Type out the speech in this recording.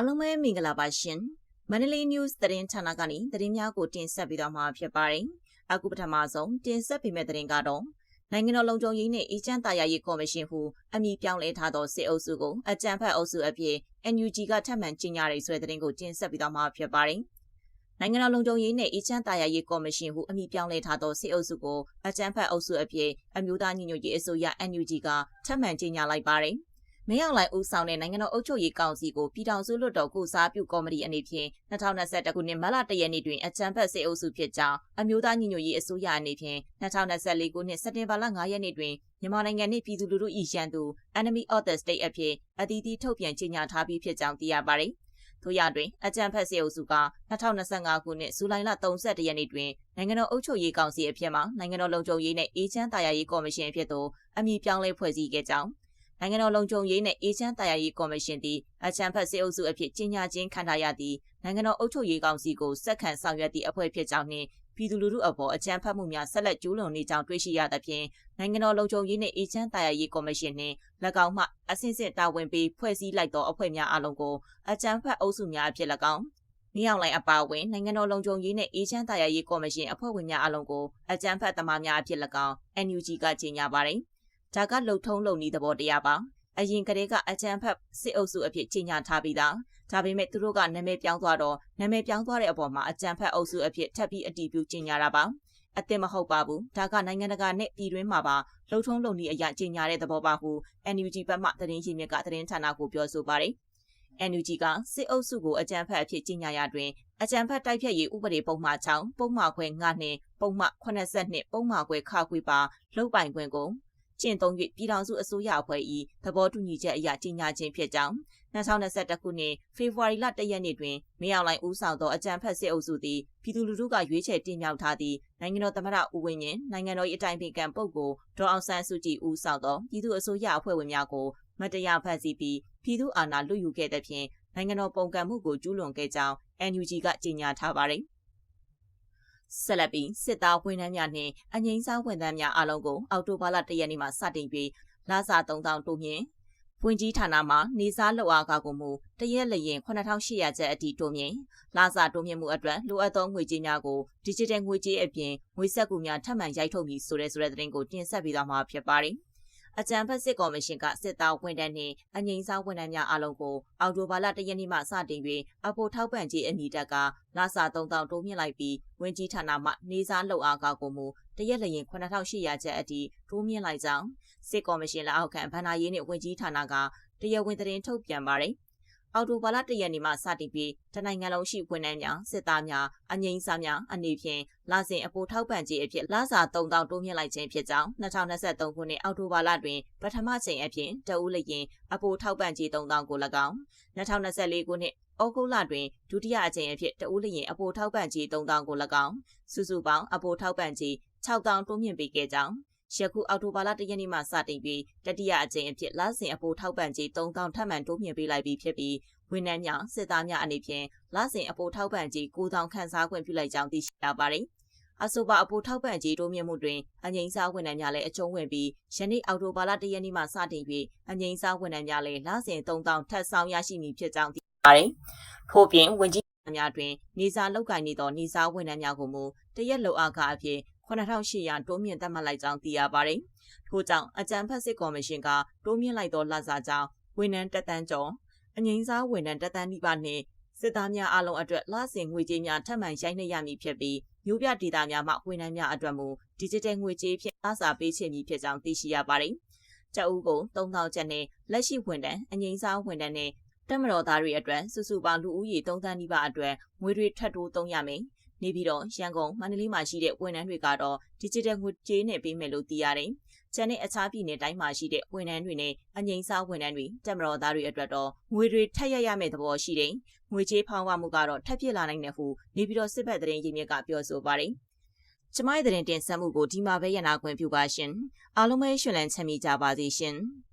အားလုံးပဲမင်္ဂလာပါရှင်မန္တလေး news သတင်းဌာနကနေသတင်းများကိုတင်ဆက်ပေးသွားမှာဖြစ်ပါတယ်အခုပထမဆုံးတင်ဆက်ပေးမယ့်သတင်းကတော့နိုင်ငံတော်လုံခြုံရေးနဲ့အေဂျင့်တာယာရေးကော်မရှင်ဟုအမည်ပြောင်းလဲထားသောစစ်အုပ်စုကိုအကြံဖက်အုပ်စုအဖြစ် NUG ကထပ်မံကြေညာရေးဆွဲသတင်းကိုတင်ဆက်ပေးသွားမှာဖြစ်ပါတယ်နိုင်ငံတော်လုံခြုံရေးနဲ့အေဂျင့်တာယာရေးကော်မရှင်ဟုအမည်ပြောင်းလဲထားသောစစ်အုပ်စုကိုအကြံဖက်အုပ်စုအဖြစ်အမျိုးသားညီညွတ်ရေးအစိုးရ NUG ကထပ်မံကြေညာလိုက်ပါတယ်။ မင်းအောင်လှိုင်ဦးဆောင်တဲ့နိုင်ငံတော်အုပ်ချုပ်ရေးကောင်စီကိုပြည်ထောင်စုလွှတ်တော်ကိုစားပြုကော်မတီအနေဖြင့်2021ခုနှစ်မတ်လ1ရက်နေ့တွင်အကြံဖက်စေအုပ်စုဖြစ်ကြောင်းအမျိုးသားညီညွတ်ရေးအစိုးရအနေဖြင့်2024ခုနှစ်စက်တင်ဘာလ9ရက်နေ့တွင်မြန်မာနိုင်ငံနှင့်ပြည်သူလူထု၏ရန်သူ Enemy of the State အဖြစ်အသီးသီးထုတ်ပြန်ကြေညာထားပြီးဖြစ်ကြောင်းသိရပါသည်။ထို့ရတွင်အကြံဖက်စေအုပ်စုက2025ခုနှစ်ဇူလိုင်လ31ရက်နေ့တွင်နိုင်ငံတော်အုပ်ချုပ်ရေးကောင်စီအဖြစ်မှနိုင်ငံတော်လုံခြုံရေးနှင့်အေဂျင့်တာယာရေးကော်မရှင်အဖြစ်သို့အမည်ပြောင်းလဲဖွဲ့စည်းခဲ့ကြောင်း နိုင်ငံတော်လုံခြုံရေးနှင့်အေဂျင့်တာယာရေးကော်မရှင်သည်အချမ်းဖတ်စေအုပ်စုအဖြစ်ကြီးညာခြင်းခံထားရသည့်နိုင်ငံတော်အုပ်ချုပ်ရေးကောင်စီကိုစက်ခံဆောင်ရွက်သည့်အဖွဲ့ဖြစ်ကြောင်းနှင့်ပြည်သူလူထုအပေါ်အကြမ်းဖက်မှုများဆက်လက်ကျူးလွန်နေကြောင်းတွေ့ရှိရသဖြင့်နိုင်ငံတော်လုံခြုံရေးနှင့်အေဂျင့်တာယာရေးကော်မရှင်နှင့်၎င်းမှအဆင့်ဆင့်တာဝန်ပေးဖွဲ့စည်းလိုက်သောအဖွဲ့များအလုံးကိုအကြမ်းဖက်အုပ်စုများအဖြစ်၎င်းမြောင်လိုင်အပါအဝင်နိုင်ငံတော်လုံခြုံရေးနှင့်အေဂျင့်တာယာရေးကော်မရှင်အဖွဲ့ဝင်များအလုံးကိုအကြမ်းဖက်သမားများအဖြစ်၎င်း NUG ကကြေညာပါတယ်။ ဒါကလုံထုံးလုံနည်းသဘောတရားပါ။အရင်ကတည်းကအကြံဖက်စစ်အုပ်စုအဖြစ်ကြီးညာထားပြီးသားဒါပေမဲ့သူတို့ကနာမည်ပြောင်းသွားတော့နာမည်ပြောင်းသွားတဲ့အပေါ်မှာအကြံဖက်အုပ်စုအဖြစ်ထပ်ပြီးအတည်ပြုကြီးညာတာပါအသစ်မဟုတ်ပါဘူးဒါကနိုင်ငံတကာနဲ့ပြည်တွင်းမှာပါလှုပ်ထုံးလုံနည်းအရာကြီးညာတဲ့သဘောပါဟု NUG ဘက်မှသတင်းရင်းမြစ်ကသတင်းဌာနကိုပြောဆိုပါတယ် NUG ကစစ်အုပ်စုကိုအကြံဖက်အဖြစ်ကြီးညာရတွင်အကြံဖက်တိုက်ဖြတ်ရေးဥပဒေပုံမှန်6ပုံမှန်ခွဲ9နှင့်ပုံမှန်82ပုံမှန်ခွဲခါခွေပါလုတ်ပိုင်ခွင့်ကို ကျင့်သုံး၍ပြည်ထောင်စုအစိုးရအဖွဲ့၏သဘောတူညီချက်အရကြီးညာခြင်းဖြစ်ကြောင်း2021ခုနှစ်ဖေဖော်ဝါရီလ1ရက်နေ့တွင်မင်းအောင်လှိုင်ဦးဆောင်သောအကြံဖက်စစ်အုပ်စုသည်ပြည်သူလူထုကရွေးချယ်တင်မြှောက်ထားသည့်နိုင်ငံတော်သမ္မတဦးဝင်းမြင့်နိုင်ငံတော်၏အတိုင်ပင်ခံပုဂ္ဂိုလ်ဒေါ်အောင်ဆန်းစုကြည်ဦးဆောင်သောပြည်သူ့အစိုးရအဖွဲ့ဝင်များကိုမတရားဖန်ဆီးပြီးပြည်သူအာဏာလွတ်ယူခဲ့တဲ့ဖြင့်နိုင်ငံတော်ပုံကံမှုကိုကျူးလွန်ခဲ့ကြောင်း NUG ကကြေညာထားပါတယ်။ ဆက်လက်ပြီးစစ်သားဝန်ထမ်းများနှင့်အငိမ့်စားဝန်ထမ်းများအလုံးကိုအောက်တိုဘာလ၁ရက်နေ့မှစတင်ပြီးလစာ3000တိုးမြင့်ဝင်ကြီးဌာနမှနေစားလောက်အားကားကိုမူတရက်လျင်9800ကျပ်အထိတိုးမြင့်လာစာတိုးမြင့်မှုအတွက်လိုအပ်သောငွေကြေးများကို digital ငွေကြေးအပြင်ငွေဆက်ကူများထပ်မံရိုက်ထုတ်မည်ဆိုတဲ့ဆိုတဲ့သတင်းကိုတင်ဆက်ပေးသွားမှာဖြစ်ပါတယ်။ အကြံဖက်စစ်ကော်မရှင်ကစစ်သားဝန်ထမ်းနှင့်အငိမ့်စားဝန်ထမ်းများအလုံးကိုအောက်တိုဘာလ၁ရက်နေ့မှစတင်၍အဖို့ထောက်ပံ့ခြင်းအမည်တက်ကလာစာ3000တိုးမြင့်လိုက်ပြီးဝင်ကြီးဌာနမှနေစားလှုပ်အားကောက်ကိုမူတရက်လျင်9800ကျပ်အထိတိုးမြင့်လိုက်ကြောင်းစစ်ကော်မရှင်လက်အောက်ခံဗန္နာရေးနှင့်ဝင်ကြီးဌာနကတရားဝင်သတင်းထုတ်ပြန်ပါတယ်။ အော်တိုဘာလ၁ရက်နေ့မှစတင်ပြီးတနိုင်ငံလုံးရှိဝန်ထမ်းများစစ်သားများအငိမ့်စားများအနေဖြင့်လစဉ်အပိုထောက်ပံ့ခြင်းအဖြစ်လစာ3000တိုးမြင့်လိုက်ခြင်းဖြစ်ကြောင်း2023ခုနှစ်အောက်တိုဘာလတွင်ပထမချိန်အဖြစ်တဦးလျင်အပိုထောက်ပံ့ခြင်း3000ကို၎င်း2024ခုနှစ်ဩဂုတ်လတွင်ဒုတိယအကြိမ်အဖြစ်တဦးလျင်အပိုထောက်ပံ့ခြင်း3000ကို၎င်းစုစုပေါင်းအပိုထောက်ပံ့ခြင်း6000တိုးမြင့်ပေးခဲ့ကြောင်း ယခုအောက်တိုဘာလ၁ရက်နေ့မှစတင်ပြီးတတိယအကြိမ်အဖြစ်လစဉ်အပိုထောက်ပံ့ကြေး3000ထပ်မံတိုးမြင့်ပေးလိုက်ပြီးဖြစ်ပြီးဝန်ထမ်းများစစ်သားများအနေဖြင့်လစဉ်အပိုထောက်ပံ့ကြေး9000ခန့်စားခွင့်ပြုလိုက်ကြောင်းသိရှိရပါတယ်။အဆိုပါအပိုထောက်ပံ့ကြေးတိုးမြင့်မှုတွင်အငိမ့်စားဝန်ထမ်းများလည်းအကျုံးဝင်ပြီးယနေ့အောက်တိုဘာလ၁ရက်နေ့မှစတင်ပြီးအငိမ့်စားဝန်ထမ်းများလည်းလစဉ်3000ထပ်ဆောင်ရရှိမည်ဖြစ်ကြောင်းသိရပါတယ်။ထို့ပြင်ဝန်ကြီးများတွင်နေစာလောက်ကင်နေသောနေစာဝန်ထမ်းများကိုမူတရက်လောက်အားကအဖြစ် 9800တိုးမြင့်သတ်မှတ်လိုက်ကြောင်းသိရပါတယ်။ထို့ကြောင့်အကြံဖက်စစ်ကော်မရှင်ကတိုးမြင့်လိုက်သောလစာကြောင့်ဝန်ထမ်းတက်တန်းကျော်အငိမ့်စားဝန်ထမ်းတက်တန်းနှိပါနှင့်စစ်သားများအလုံးအတွက်လစဉ်ငွေကြေးများထပ်မံရိုက်နှိပ်ရမည်ဖြစ်ပြီးမြို့ပြဒေသများမှဝန်ထမ်းများအတွက်မူဒီဂျစ်တယ်ငွေကြေးဖြင့်အစားပေးချေမည်ဖြစ်ကြောင်းသိရှိရပါတယ်။ကျအုပ်ကို3000ကျပ်နဲ့လက်ရှိဝန်ထမ်းအငိမ့်စားဝန်ထမ်းနဲ့တက်မတော်သားတွေအတွက်စုစုပေါင်းလူဦးရေ3သန်းနီးပါးအတွက်ငွေတွေထပ်တိုးသုံးရမယ်။ နေပြီးတော့ရန်ကုန်မန္တလေးမှာရှိတဲ့ဝန်ထမ်းတွေကတော့ digital ငွေကြေးနဲ့ပေးမယ်လို့သိရတယ်။ကျန်တဲ့အခြားပြည်နယ်တိုင်းမှာရှိတဲ့ဝန်ထမ်းတွေနဲ့အငိမ့်စားဝန်ထမ်းတွေတက်မတော်သားတွေအတွက်တော့ငွေတွေထပ်ရရမယ့်သဘောရှိတယ်။ငွေကြေးဖောင်းဝမှုကတော့ထပ်ဖြစ်လာနိုင်တယ်ဟုနေပြီးတော့စစ်ဘက်သတင်းရင်းမြစ်ကပြောဆိုပါတယ်။ကျမရဲ့သတင်းတင်ဆက်မှုကိုဒီမှာပဲရနာခွင့်ပြုပါရှင်။အားလုံးပဲရှင်လန်းချမ်းမြေကြပါစေရှင်။